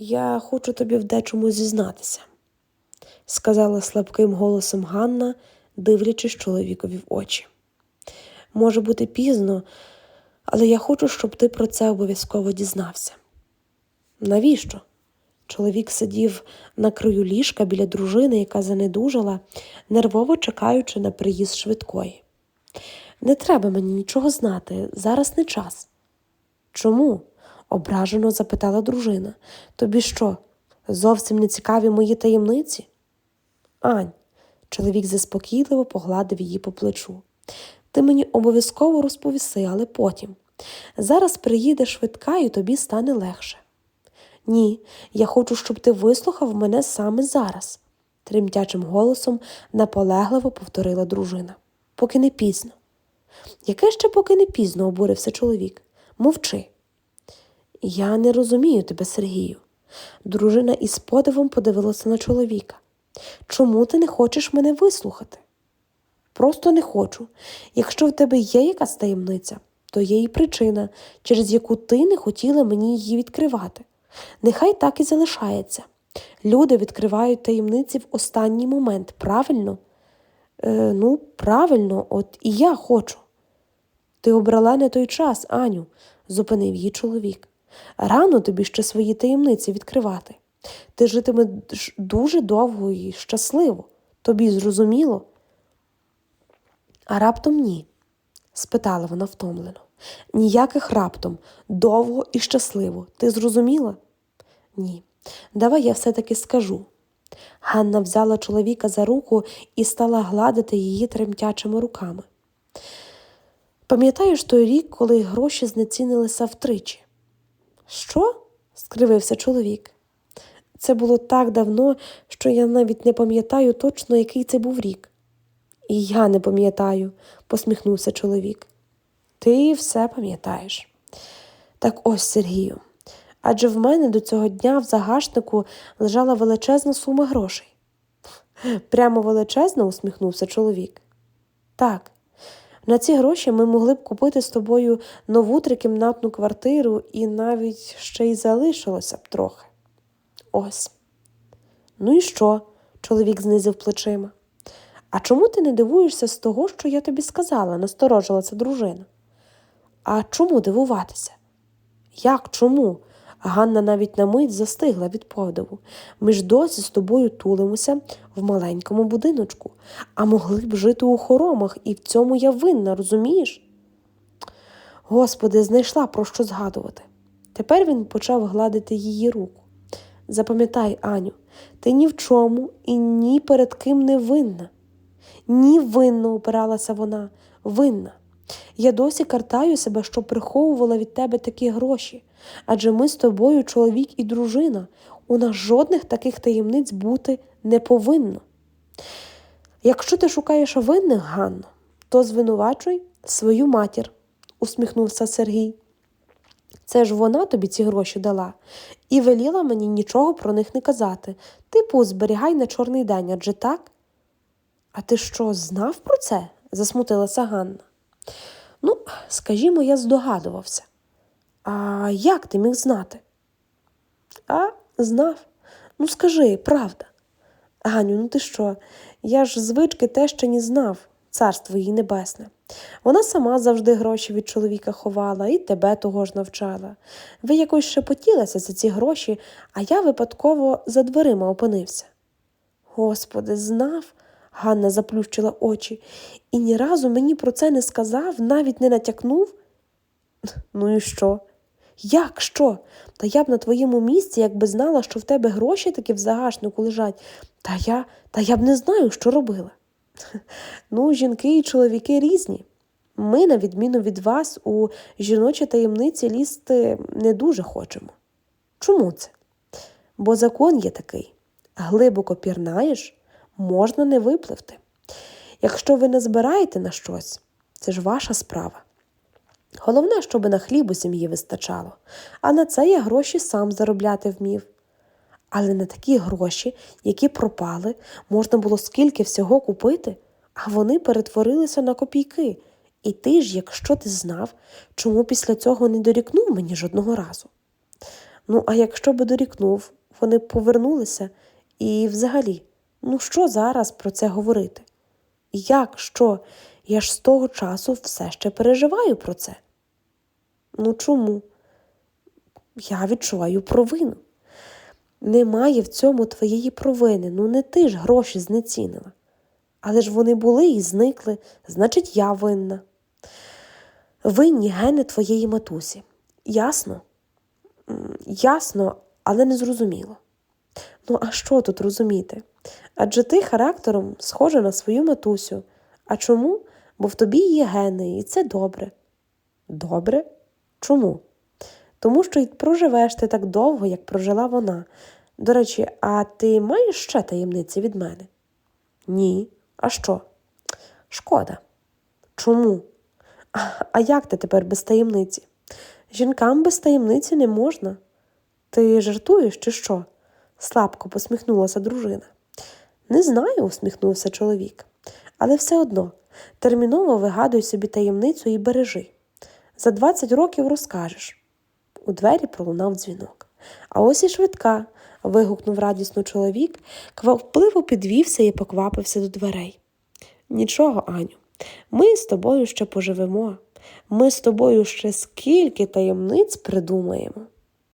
Я хочу тобі в дечому зізнатися, сказала слабким голосом Ганна, дивлячись чоловікові в очі. Може бути пізно, але я хочу, щоб ти про це обов'язково дізнався. Навіщо? Чоловік сидів на краю ліжка біля дружини, яка занедужала, нервово чекаючи на приїзд швидкої. Не треба мені нічого знати, зараз не час. Чому? Ображено запитала дружина. Тобі що, зовсім не цікаві мої таємниці? Ань, чоловік заспокійливо погладив її по плечу. Ти мені обов'язково розповіси, але потім. Зараз приїде швидка і тобі стане легше. Ні, я хочу, щоб ти вислухав мене саме зараз, тремтячим голосом наполегливо повторила дружина. Поки не пізно. Яке ще поки не пізно, обурився чоловік. Мовчи. Я не розумію тебе, Сергію. Дружина із подивом подивилася на чоловіка. Чому ти не хочеш мене вислухати? Просто не хочу. Якщо в тебе є якась таємниця, то є і причина, через яку ти не хотіла мені її відкривати. Нехай так і залишається. Люди відкривають таємниці в останній момент, правильно? Е, ну, правильно, от і я хочу. Ти обрала не той час, Аню, зупинив її чоловік. Рано тобі ще свої таємниці відкривати. Ти житимеш дуже довго і щасливо. Тобі зрозуміло? А раптом ні? спитала вона втомлено. Ніяких раптом, довго і щасливо. Ти зрозуміла? Ні. Давай я все-таки скажу. Ганна взяла чоловіка за руку і стала гладити її тремтячими руками. Пам'ятаєш той рік, коли гроші знецінилися втричі? Що? скривився чоловік. Це було так давно, що я навіть не пам'ятаю точно, який це був рік. І я не пам'ятаю, посміхнувся чоловік. Ти все пам'ятаєш. Так ось, Сергію. Адже в мене до цього дня в загашнику лежала величезна сума грошей. Прямо величезна, усміхнувся чоловік. Так, на ці гроші ми могли б купити з тобою нову трикімнатну квартиру і навіть ще й залишилося б трохи. Ось. Ну і що? чоловік знизив плечима. А чому ти не дивуєшся з того, що я тобі сказала, насторожилася дружина. А чому дивуватися? Як чому? Ганна навіть на мить застигла від подиву. Ми ж досі з тобою тулимося в маленькому будиночку, а могли б жити у хоромах, і в цьому я винна, розумієш? Господи, знайшла про що згадувати. Тепер він почав гладити її руку. Запам'ятай, Аню, ти ні в чому і ні перед ким не винна. Ні винно упиралася вона, винна. Я досі картаю себе, що приховувала від тебе такі гроші, адже ми з тобою чоловік і дружина. У нас жодних таких таємниць бути не повинно. Якщо ти шукаєш винних, Ганно, то звинувачуй свою матір, усміхнувся Сергій. Це ж вона тобі ці гроші дала і веліла мені нічого про них не казати. Типу, зберігай на чорний день, адже так? А ти що, знав про це? засмутилася Ганна. Скажімо, я здогадувався. А як ти міг знати? А, знав. Ну, скажи, правда. Ганю, ну ти що? Я ж звички те ще не знав, царство їй небесне. Вона сама завжди гроші від чоловіка ховала і тебе того ж навчала. Ви якось шепотілися за ці гроші, а я випадково за дверима опинився. Господи, знав. Ганна заплющила очі, і ні разу мені про це не сказав, навіть не натякнув. Ну і що? Як що? Та я б на твоєму місці, якби знала, що в тебе гроші таки в загашнику лежать, та я та я б не знаю, що робила. Ну, жінки і чоловіки різні. Ми, на відміну від вас, у жіночі таємниці лізти не дуже хочемо. Чому це? Бо закон є такий глибоко пірнаєш, можна не випливти. Якщо ви не збираєте на щось, це ж ваша справа. Головне, щоб на хліб у сім'ї вистачало, а на це я гроші сам заробляти вмів. Але на такі гроші, які пропали, можна було скільки всього купити, а вони перетворилися на копійки. І ти ж, якщо ти знав, чому після цього не дорікнув мені жодного разу. Ну, а якщо би дорікнув, вони б повернулися і взагалі, ну що зараз про це говорити? Як що? Я ж з того часу все ще переживаю про це. Ну чому? Я відчуваю провину. Немає в цьому твоєї провини. Ну не ти ж гроші знецінила. Але ж вони були і зникли, значить, я винна. Винні гени твоєї матусі. Ясно? Ясно, але не зрозуміло. Ну, а що тут розуміти? Адже ти характером схожа на свою матусю. А чому? Бо в тобі є гени, і це добре. Добре? Чому? Тому що й проживеш ти так довго, як прожила вона. До речі, а ти маєш ще таємниці від мене? Ні. А що? Шкода. Чому? А, як ти тепер без таємниці? Жінкам без таємниці не можна. Ти жартуєш чи що? Слабко посміхнулася дружина. Не знаю, усміхнувся чоловік. Але все одно терміново вигадуй собі таємницю і бережи. За 20 років розкажеш. У двері пролунав дзвінок. А ось і швидка. вигукнув радісно чоловік, квапливо підвівся і поквапився до дверей. Нічого, Аню, ми з тобою ще поживемо. Ми з тобою ще скільки таємниць придумаємо.